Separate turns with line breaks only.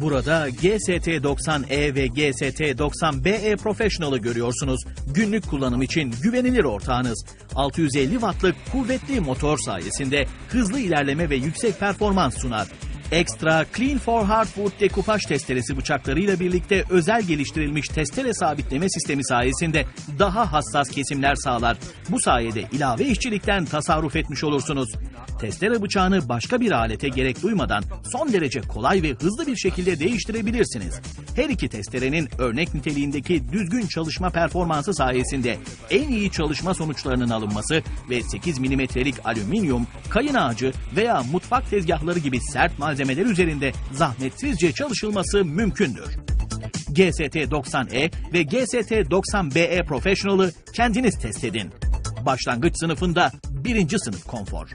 Burada GST-90E ve GST-90BE Professional'ı görüyorsunuz. Günlük kullanım için güvenilir ortağınız. 650 wattlık kuvvetli motor sayesinde hızlı ilerleme ve yüksek performans sunar. Extra Clean for Hardwood dekupaj testeresi bıçaklarıyla birlikte özel geliştirilmiş testere sabitleme sistemi sayesinde daha hassas kesimler sağlar. Bu sayede ilave işçilikten tasarruf etmiş olursunuz. Testere bıçağını başka bir alete gerek duymadan son derece kolay ve hızlı bir şekilde değiştirebilirsiniz. Her iki testerenin örnek niteliğindeki düzgün çalışma performansı sayesinde en iyi çalışma sonuçlarının alınması ve 8 milimetrelik alüminyum, kayın ağacı veya mutfak tezgahları gibi sert malzemeler üzerinde zahmetsizce çalışılması mümkündür. GST-90E ve GST-90BE Professional'ı kendiniz test edin. Başlangıç sınıfında birinci sınıf konfor.